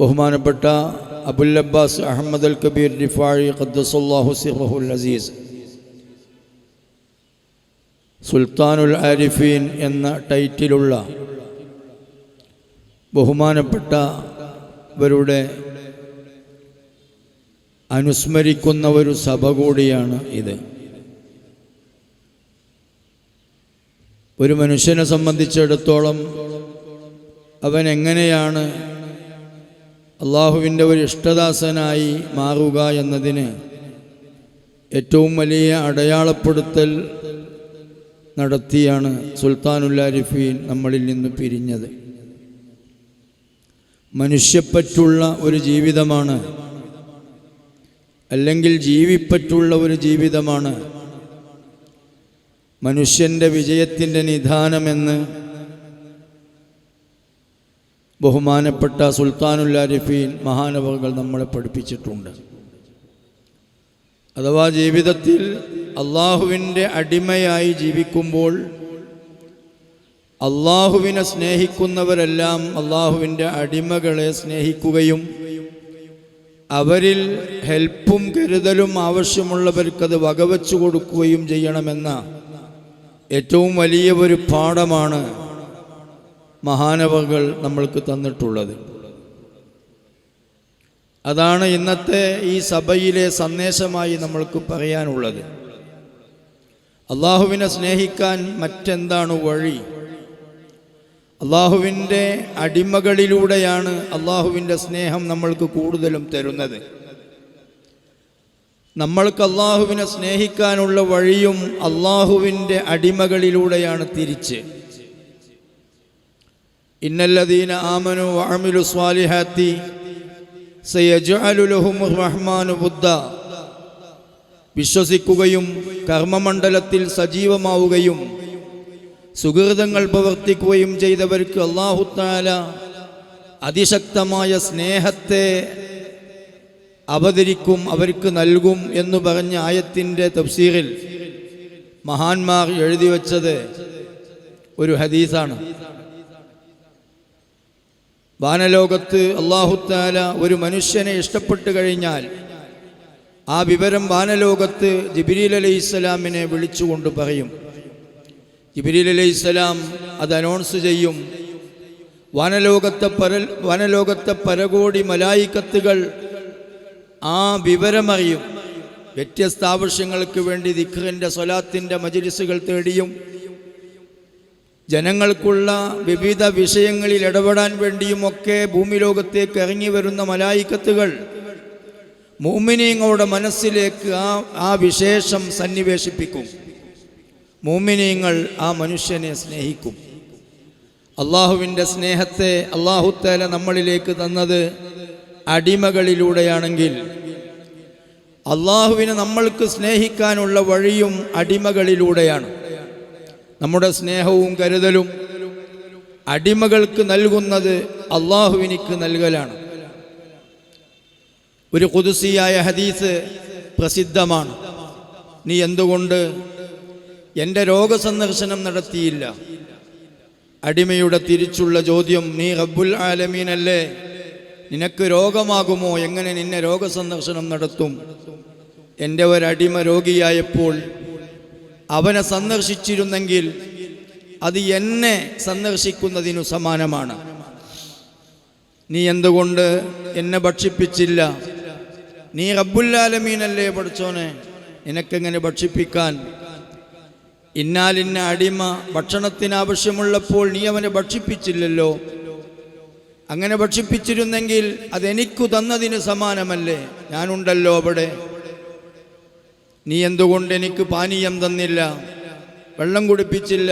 ബഹുമാനപ്പെട്ട Abul Abbas Ahmad al Kabir Rifai ഖദ്ദസുല്ലാഹു സിറഹുൽ അസീസ്. സുൽത്താനുൽ ആരിഫീൻ എന്ന ടൈറ്റിലുള്ള ബഹുമാനപ്പെട്ടവരുടെ അനുസ്മരിക്കുന്ന ഒരു സഭ കൂടിയാണ് ഇത്. ഒരു മനുഷ്യനെ സംബന്ധിച്ചിടത്തോളം അവൻ എങ്ങനെയാണ് അള്ളാഹുവിന്റെ ഒരു ഇഷ്ടദാസനായി മാറുക എന്നതിന് ഏറ്റവും വലിയ അടയാളപ്പെടുത്തൽ നടത്തിയാണ് സുൽത്താനുല്ലാരിഫീൻ നമ്മളിൽ നിന്ന് പിരിഞ്ഞത്. മനുഷ്യപ്പറ്റുള്ള ഒരു ജീവിതമാണ് അല്ലെങ്കിൽ ജീവിപ്പറ്റുള്ള ഒരു ജീവിതമാണ് മനുഷ്യന്റെ വിജയത്തിന്റെ നിധാനമെന്ന് ബഹുമാനപ്പെട്ട സുൽത്താനുല്ലാരിഫീൻ മഹാനവകൾ നമ്മളെ പഠിപ്പിച്ചിട്ടുണ്ട്. അഥവാ ജീവിതത്തിൽ അള്ളാഹുവിന്റെ അടിമയായി ജീവിക്കുമ്പോൾ അള്ളാഹുവിനെ സ്നേഹിക്കുന്നവരെല്ലാം അള്ളാഹുവിന്റെ അടിമകളെ സ്നേഹിക്കുകയും അവരിൽ ഹെൽപ്പും കരുതലും ആവശ്യമുള്ളവർക്കത് വകവച്ചു കൊടുക്കുകയും ചെയ്യണമെന്ന ഏറ്റവും വലിയ ഒരു പാഠമാണ് മഹാനവകൾ നമ്മൾക്ക് തന്നിട്ടുള്ളത്. അതാണ് ഇന്നത്തെ ഈ സഭയിലെ സന്ദേശമായി നമ്മൾക്ക് പറയാനുള്ളത്. അള്ളാഹുവിനെ സ്നേഹിക്കാൻ മറ്റെന്താണ് വഴി? അള്ളാഹുവിന്റെ അടിമകളിലൂടെയാണ് അള്ളാഹുവിന്റെ സ്നേഹം നമ്മൾക്ക് കൂടുതലും തരുന്നത്. നമ്മൾക്ക് അള്ളാഹുവിനെ സ്നേഹിക്കാനുള്ള വഴിയും അള്ളാഹുവിന്റെ അടിമകളിലൂടെയാണ് തിരിച്ച്. ഇന്നല്ലദീന ആമനു വഅമിലു സ്വാലിഹാത്തി സയജ്അലു ലഹുമുർ റഹ്മാനു ബുദ്ധ. വിശ്വസിക്കുകയും കർമ്മമണ്ഡലത്തിൽ സജീവമാവുകയും സുഹൃതങ്ങൾ പ്രവർത്തിക്കുകയും ചെയ്തവർക്ക് അള്ളാഹുത്താല അതിശക്തമായ സ്നേഹത്തെ അവതരിക്കും അവർക്ക് നൽകും എന്ന് പറഞ്ഞ ആയത്തിന്റെ തഫ്സീറിൽ മഹാന്മാർ എഴുതി വച്ചത് ഒരു ഹദീസാണ്. വാനലോകത്ത് അള്ളാഹുത്താല ഒരു മനുഷ്യനെ ഇഷ്ടപ്പെട്ടു കഴിഞ്ഞാൽ ആ വിവരം വാനലോകത്ത് ജിബിരീൽ അലൈഹി ഇസ്ലാമിനെ വിളിച്ചുകൊണ്ട് പറയും. ജിബിരീൽ അലൈഹി ഇസ്ലാം അത് അനൗൺസ് ചെയ്യും. വാനലോകത്തെ പര വാനലോകത്തെ പരകോടി മലായിക്കത്തുകൾ ആ വിവരമറിയും. വ്യത്യസ്ത ആവശ്യങ്ങൾക്ക് വേണ്ടി ദിഖറിന്റെ സ്വലാത്തിന്റെ മജിലിസുകൾ തേടിയും ജനങ്ങൾക്കുള്ള വിവിധ വിഷയങ്ങളിൽ ഇടപെടാൻ വേണ്ടിയുമൊക്കെ ഭൂമിലോകത്തേക്ക് ഇറങ്ങി വരുന്ന മലായിക്കത്തുകൾ മൂമിനീങ്ങളുടെ മനസ്സിലേക്ക് ആ ആ വിശേഷം സന്നിവേശിപ്പിക്കും. മൂമിനീങ്ങൾ ആ മനുഷ്യനെ സ്നേഹിക്കും. അള്ളാഹുവിന്റെ സ്നേഹത്തെ അള്ളാഹുത്തേല നമ്മളിലേക്ക് തന്നത് അടിമകളിലൂടെയാണെങ്കിൽ അള്ളാഹുവിനെ നമ്മൾക്ക് സ്നേഹിക്കാനുള്ള വഴിയും അടിമകളിലൂടെയാണ്. നമ്മുടെ സ്നേഹവും കരുതലും അടിമകൾക്ക് നൽകുന്നത് അള്ളാഹുവിനിക്ക് നൽകലാണ്. ഒരു കുതുസിയായ ഹദീസ് പ്രസിദ്ധമാണ്. നീ എന്തുകൊണ്ട് എന്റെ രോഗസന്ദർശനം നടത്തിയില്ല? അടിമയുടെ തിരിച്ചുള്ള ചോദ്യം നീ റബ്ബുൽ ആലമീനല്ലേ? നിനക്ക് രോഗമാകുമോ? എങ്ങനെ നിന്നെ രോഗസന്ദർശനം നടത്തും? എന്റെ ഒരടിമ രോഗിയായപ്പോൾ അവനെ സന്ദർശിച്ചിരുന്നെങ്കിൽ അത് എന്നെ സന്ദർശിക്കുന്നതിനു സമാനമാണ്. നീ എന്തുകൊണ്ട് എന്നെ ഭക്ഷിപ്പിച്ചില്ല? നീ റബ്ബുല്ലാലമീനല്ലേ പഠിച്ചോനെ? നിനക്കെങ്ങനെ ഭക്ഷിപ്പിക്കാൻ? ഇന്നാലിന്ന അടിമ ഭക്ഷണത്തിന് ആവശ്യമുള്ളപ്പോൾ നീ അവനെ ഭക്ഷിപ്പിച്ചില്ലല്ലോ? അങ്ങനെ ഭക്ഷിപ്പിച്ചിരുന്നെങ്കിൽ അതെനിക്കു തന്നതിന് സമാനമല്ലേ? ഞാനുണ്ടല്ലോ അവിടെ. നീ എന്തുകൊണ്ട് എനിക്ക് പാനീയം തന്നില്ല? വെള്ളം കുടിപ്പിച്ചില്ല?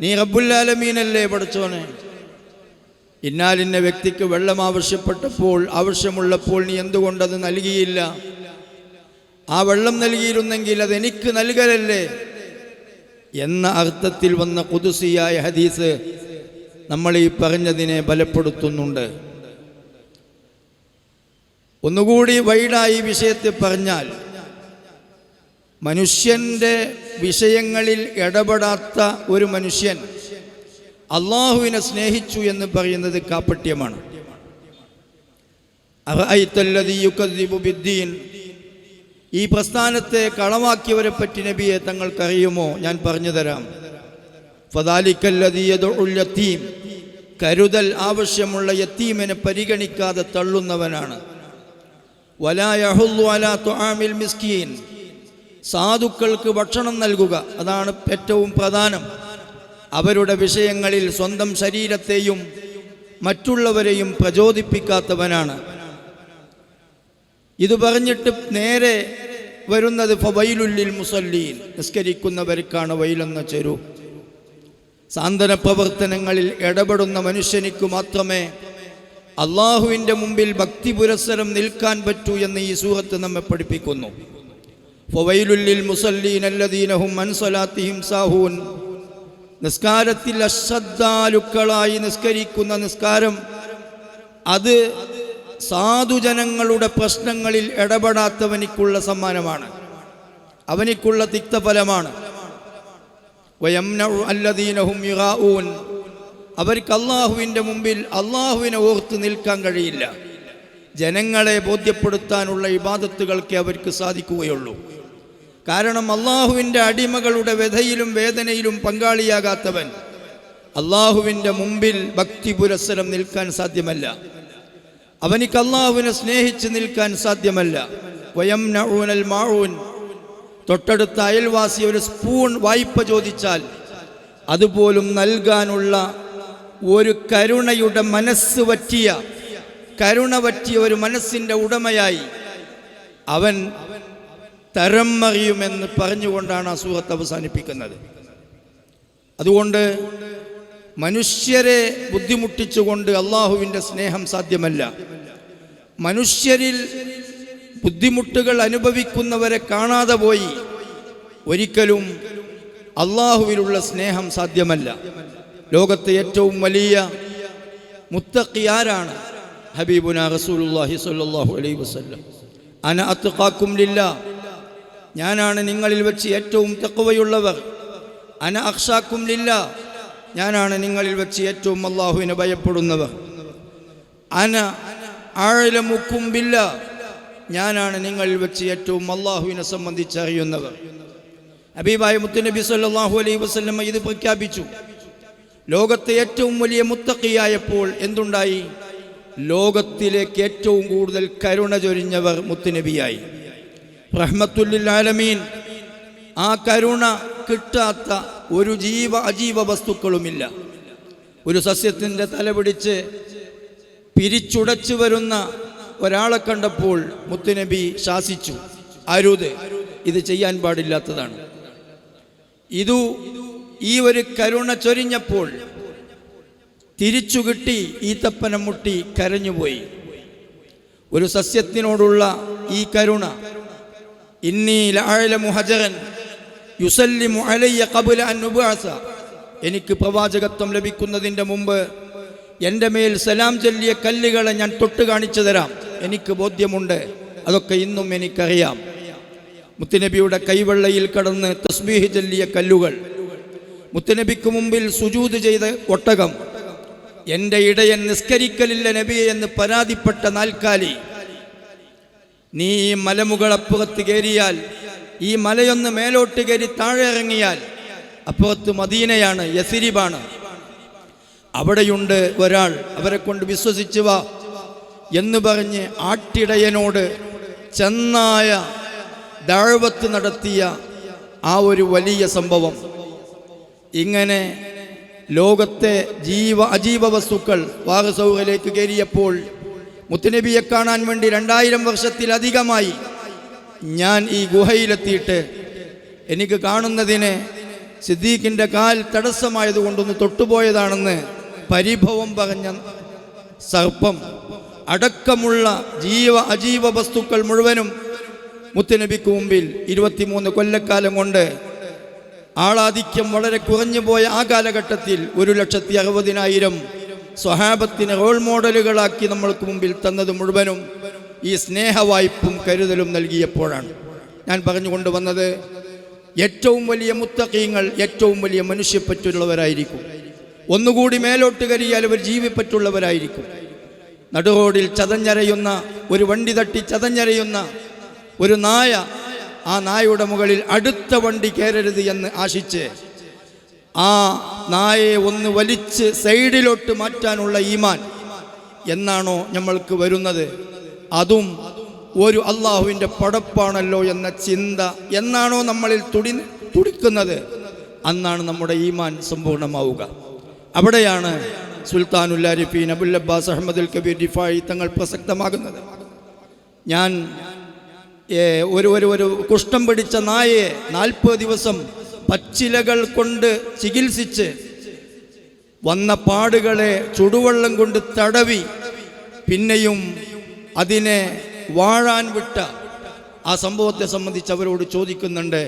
നീ റബ്ബുല്ലാലമീനല്ലേ പഠിച്ചോനെ ഇന്നാലിന്ന വ്യക്തിക്ക് വെള്ളം ആവശ്യപ്പെട്ടപ്പോൾ ആവശ്യമുള്ളപ്പോൾ നീ എന്തുകൊണ്ടത് നൽകിയില്ല? ആ വെള്ളം നൽകിയിരുന്നെങ്കിൽ അത് എനിക്ക് നൽകലല്ലേ? എന്ന അർത്ഥത്തിൽ വന്ന കുതുസിയായ ഹദീസ് നമ്മൾ ഈ പറഞ്ഞതിനെ ബലപ്പെടുത്തുന്നുണ്ട്. ഒന്നുകൂടി വൈഡായി വിഷയത്തെ പറഞ്ഞാൽ മനുഷ്യന്റെ വിഷയങ്ങളിൽ ഇടപെടാത്ത ഒരു മനുഷ്യൻ അള്ളാഹുവിനെ സ്നേഹിച്ചു എന്ന് പറയുന്നത് കാപ്പട്യമാണ് ഈ പ്രസ്ഥാനത്തെ കളവാക്കിയവരെ പറ്റി നബിയെ തങ്ങൾക്കറിയുമോ? ഞാൻ പറഞ്ഞു തരാം. ഫദാലിക്കല്ലദീ യദ്ഉൽ യതീം കരുതൽ ആവശ്യമുള്ള യത്തീമിനെ പരിഗണിക്കാതെ തള്ളുന്നവനാണ്. വലാ യഹുല്ലു അലാ തുആമിൽ മിസ്കീൻ. സാധുക്കൾക്ക് ഭക്ഷണം നൽകുക. അതാണ് ഏറ്റവും പ്രധാനം. അവരുടെ വിഷയങ്ങളിൽ സ്വന്തം ശരീരത്തെയും മറ്റുള്ളവരെയും പ്രചോദിപ്പിക്കാത്തവനാണ്. ഇത് പറഞ്ഞിട്ട് നേരെ വരുന്നത് ഫവൈലുല്ലിൽ മുസല്ലീൻ. നിസ്കരിക്കുന്നവർക്കാണ് വൈലെന്ന ചെരു. സാന്ത്വന പ്രവർത്തനങ്ങളിൽ ഇടപെടുന്ന മനുഷ്യനിക്ക് മാത്രമേ അള്ളാഹുവിന്റെ മുമ്പിൽ ഭക്തി പുരസ്സരം നിൽക്കാൻ പറ്റൂ എന്ന് ഈ സൂറത്ത് നമ്മെ പഠിപ്പിക്കുന്നു. സാഹൂൻ. നിസ്കാരത്തിൽ അശ്രദ്ധാലുക്കളായി നിസ്കരിക്കുന്ന നിസ്കാരം അത് സാധുജനങ്ങളുടെ പ്രശ്നങ്ങളിൽ ഇടപെടാത്തവനിക്കുള്ള സമ്മാനമാണ്. അവനിക്കുള്ള തിക്തഫലമാണ് അവർക്ക് അള്ളാഹുവിന്റെ മുമ്പിൽ അള്ളാഹുവിനെ ഓർത്ത് നിൽക്കാൻ കഴിയില്ല. ജനങ്ങളെ ബോധ്യപ്പെടുത്താനുള്ള ഇബാദത്തുകൾക്ക് അവർക്ക് സാധിക്കുകയുള്ളൂ. കാരണം അള്ളാഹുവിന്റെ അടിമകളുടെ വ്യഥയിലും വേദനയിലും പങ്കാളിയാകാത്തവൻ അള്ളാഹുവിന്റെ മുമ്പിൽ ഭക്തി പുരസ്സരം നിൽക്കാൻ സാധ്യമല്ല. അവനിക്ക് അള്ളാഹുവിനെ സ്നേഹിച്ച് നിൽക്കാൻ സാധ്യമല്ല. വയം നഊനൽ മാഊൻ. തൊട്ടടുത്ത അയൽവാസി ഒരു സ്പൂൺ വായ്പ ചോദിച്ചാൽ അതുപോലും നൽകാനുള്ള ഒരു കരുണയുടെ മനസ്സ് പറ്റിയ കരുണ പറ്റിയ ഒരു മനസ്സിന്റെ ഉടമയായി അവൻ തരം മറിയുമെന്ന് പറഞ്ഞുകൊണ്ടാണ് ആ സൂറത്ത് അവസാനിപ്പിക്കുന്നത്. അതുകൊണ്ട് മനുഷ്യരെ ബുദ്ധിമുട്ടിച്ചുകൊണ്ട് അള്ളാഹുവിന്റെ സ്നേഹം സാധ്യമല്ല. മനുഷ്യരിൽ ബുദ്ധിമുട്ടുകൾ അനുഭവിക്കുന്നവരെ കാണാതെ പോയി ഒരിക്കലും അള്ളാഹുവിലുള്ള സ്നേഹം സാധ്യമല്ല. ലോകത്തെ ഏറ്റവും വലിയ മുത്തക്കി ആരാണ് ഹബീബുന റസൂലുള്ളാഹി സ്വല്ലല്ലാഹു അലൈഹി വസല്ലം. അന അത്ഖാക്കും ലില്ല. ഞാനാണ് നിങ്ങളിൽ വെച്ച് ഏറ്റവും തെക്കുവയുള്ളവർ അന അക്ഷാക്കും ലില്ല. ഞാനാണ് നിങ്ങളിൽ വെച്ച് ഏറ്റവും അള്ളാഹുവിനെ ഭയപ്പെടുന്നവർ. അന ആഴലമുക്കും ബില്ല. ഞാനാണ് നിങ്ങളിൽ വെച്ച് ഏറ്റവും അള്ളാഹുവിനെ സംബന്ധിച്ച് അറിയുന്നവർ. ഹബീബായ മുത്തുനബി സ്വല്ലല്ലാഹു അലൈഹി വസ്ലമ്മ ഇത് പ്രഖ്യാപിച്ചു. ലോകത്തെ ഏറ്റവും വലിയ മുത്തക്കിയായപ്പോൾ എന്തുണ്ടായി? ലോകത്തിലേക്ക് ഏറ്റവും കൂടുതൽ കരുണ ചൊരിഞ്ഞവർ മുത്തുനബിയായി. റഹ്മത്തുല്ലിൽ ആലമീൻ ആ കരുണ കിട്ടാത്ത ഒരു ജീവ അജീവ വസ്തുക്കളുമില്ല. ഒരു സസ്യത്തിന്റെ തലപിടിച്ച് പിരിച്ചുടച്ചു വരുന്ന ഒരാളെ കണ്ടപ്പോൾ മുത്തുനബി ശാസിച്ചു. അരുത് ഇത് ചെയ്യാൻ പാടില്ലാത്തതാണ്. ഇതു ഈ ഒരു കരുണ ചൊരിഞ്ഞപ്പോൾ തിരിച്ചു കിട്ടി ഈത്തപ്പനം മുട്ടി കരഞ്ഞുപോയി. ഒരു സസ്യത്തിനോടുള്ള ഈ കരുണ ഇന്നി മുഹജറൻ യുസല്ലിമു അലയ്യ എനിക്ക് പ്രവാചകത്വം ലഭിക്കുന്നതിന്റെ മുമ്പ് എന്റെ മേൽ സലാം ചൊല്ലിയ കല്ലുകളെ ഞാൻ തൊട്ട് കാണിച്ചു തരാം. എനിക്ക് ബോധ്യമുണ്ട് അതൊക്കെ ഇന്നും എനിക്കറിയാം. മുത്തുനബിയുടെ കൈവെള്ളയിൽ കടന്ന് തസ്ബീഹ് ചൊല്ലിയ കല്ലുകൾ മുത്തുനബിക്ക് മുമ്പിൽ സുജൂത് ചെയ്ത ഒട്ടകം എന്റെ ഇടയൻ നിസ്കരിക്കലില്ല നബി എന്ന് പരാതിപ്പെട്ട നാൽക്കാലി. നീ ഈ മലമുകളപ്പുറത്ത് കയറിയാൽ ഈ മലയൊന്ന് മേലോട്ട് കയറി താഴെ ഇറങ്ങിയാൽ അപ്പുറത്ത് മദീനയാണ് യസിരിബാണ്. അവിടെയുണ്ട് ഒരാൾ അവരെ കൊണ്ട് വിശ്വസിച്ചു വാ എന്ന് പറഞ്ഞ് ആട്ടിടയനോട് ചെന്നായ ദാഴ്വത്ത് നടത്തിയ ആ ഒരു വലിയ സംഭവം. ഇങ്ങനെ ലോകത്തെ ജീവ അജീവ വസ്തുക്കൾ വാഹസൗഹയിലേക്ക് കയറിയപ്പോൾ മുത്തുനബിയെ കാണാൻ വേണ്ടി രണ്ടായിരം വർഷത്തിലധികമായി ഞാൻ ഈ ഗുഹയിലെത്തിയിട്ട് എനിക്ക് കാണുന്നതിന് സിദ്ദീഖിന്റെ കാൽ തടസ്സമായതുകൊണ്ടൊന്ന് തൊട്ടുപോയതാണെന്ന് പരിഭവം പറഞ്ഞ സർപ്പം. അടക്കമുള്ള ജീവ അജീവ വസ്തുക്കൾ മുഴുവനും മുത്തുനബിക്ക് മുമ്പിൽ ഇരുപത്തിമൂന്ന് കൊല്ലക്കാലം കൊണ്ട് ആളാധിക്യം വളരെ കുറഞ്ഞു പോയ ആ കാലഘട്ടത്തിൽ ഒരു ലക്ഷത്തി അറുപതിനായിരം സ്വഹാബത്തിന് റോൾ മോഡലുകളാക്കി നമ്മൾക്ക് മുമ്പിൽ തന്നത് മുഴുവനും ഈ സ്നേഹവായ്പും കരുതലും നൽകിയപ്പോഴാണ്. ഞാൻ പറഞ്ഞുകൊണ്ട് വന്നത് ഏറ്റവും വലിയ മുത്തക്കീങ്ങൾ ഏറ്റവും വലിയ മനുഷ്യപ്പറ്റുള്ളവരായിരിക്കും. ഒന്നുകൂടി മേലോട്ട് കരിയാൽ അവർ ജീവിപ്പറ്റുള്ളവരായിരിക്കും. നടുറോഡിൽ ചതഞ്ഞരയുന്ന ഒരു വണ്ടി തട്ടി ചതഞ്ഞരയുന്ന ഒരു നായ ആ നായയുടെ മുകളിൽ അടുത്ത വണ്ടി കയറരുത് എന്ന് ആശിച്ച് ആ നായയെ ഒന്ന് വലിച്ച് സൈഡിലോട്ട് മാറ്റാനുള്ള ഈമാൻ എന്നാണോ നമ്മൾക്ക് വരുന്നത്. അതും ഒരു അള്ളാഹുവിന്റെ പടപ്പാണല്ലോ എന്ന ചിന്ത എന്നാണോ നമ്മളിൽ തുടി തുടിക്കുന്നത്. അന്നാണ് നമ്മുടെ ഈമാൻ സമ്പൂർണമാവുക അവിടെയാണ് സുൽത്താനുല്ലാരിഫീൻ അബുൽ അബ്ബാസ് അഹമ്മദുൽ കബീർ ഡിഫായി തങ്ങൾ പ്രസക്തമാകുന്നത്. ഞാൻ ഒരു ഒരു ഒരു കുഷ്ഠം പിടിച്ച നായയെ നാൽപ്പത് ദിവസം പച്ചിലകൾ കൊണ്ട് ചികിത്സിച്ച് വന്ന പാടുകളെ ചുടുവെള്ളം കൊണ്ട് തടവി പിന്നെയും അതിനെ വാഴാൻ വിട്ട ആ സംഭവത്തെ സംബന്ധിച്ച് അവരോട് ചോദിക്കുന്നുണ്ട്.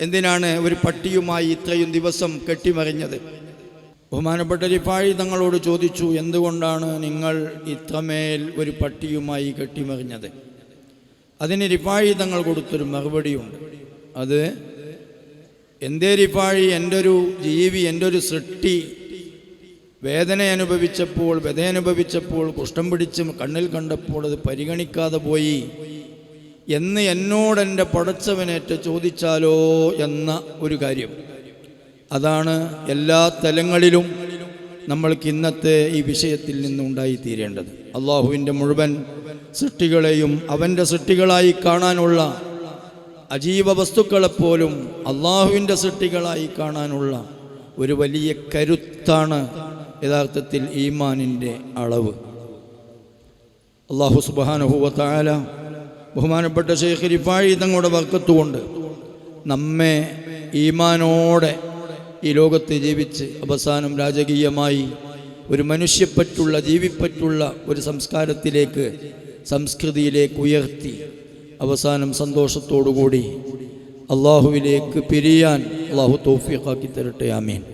എന്തിനാണ് ഒരു പട്ടിയുമായി ഇത്രയും ദിവസം കെട്ടിമറിഞ്ഞത്? ബഹുമാനപ്പെട്ട രിപ്പാഴി തങ്ങളോട് ചോദിച്ചു എന്തുകൊണ്ടാണ് നിങ്ങൾ ഇത്രമേൽ ഒരു പട്ടിയുമായി കെട്ടിമറിഞ്ഞത്? അതിന് റിപ്പാഴി തങ്ങൾ കൊടുത്തൊരു മറുപടിയുണ്ട്. അത് എന്തേ റിപ്പാഴി എന്റെ ഒരു ജീവി എന്റെ ഒരു സൃഷ്ടി വേദന അനുഭവിച്ചപ്പോൾ വ്യത അനുഭവിച്ചപ്പോൾ കുഷ്ഠം പിടിച്ച് കണ്ണിൽ കണ്ടപ്പോൾ അത് പരിഗണിക്കാതെ പോയി. എന്ന് എന്നോട് എന്റെ പടച്ചവനേറ്റ് ചോദിച്ചാലോ എന്ന ഒരു കാര്യം. അതാണ് എല്ലാ തലങ്ങളിലും നമ്മൾക്ക് ഇന്നത്തെ ഈ വിഷയത്തിൽ നിന്നുണ്ടായിത്തീരേണ്ടത് അള്ളാഹുവിന്റെ മുഴുവൻ സൃഷ്ടികളെയും അവന്റെ സൃഷ്ടികളായി കാണാനുള്ള അജീവ വസ്തുക്കളെപ്പോലും അള്ളാഹുവിന്റെ സൃഷ്ടികളായി കാണാനുള്ള ഒരു വലിയ കരുത്താണ് യഥാർത്ഥത്തിൽ ഈമാനിന്റെ അളവ്. അള്ളാഹു സുബാനുഭൂവത്തായ ബഹുമാനപ്പെട്ട ഷെയ്ഖ് റിഫാഴി തങ്ങളുടെ വർക്കത്തുകൊണ്ട് നമ്മെ ഈമാനോടെ ഈ ലോകത്ത് ജീവിച്ച് അവസാനം രാജകീയമായി ഒരു മനുഷ്യപ്പറ്റുള്ള ജീവിപ്പറ്റുള്ള ഒരു സംസ്കാരത്തിലേക്ക് സംസ്കൃതിയിലേക്ക് ഉയർത്തി അവസാനം സന്തോഷത്തോടുകൂടി അള്ളാഹുവിലേക്ക് പിരിയാൻ അള്ളാഹു തോഫിയാക്കി തരട്ടെ ആമീൻ.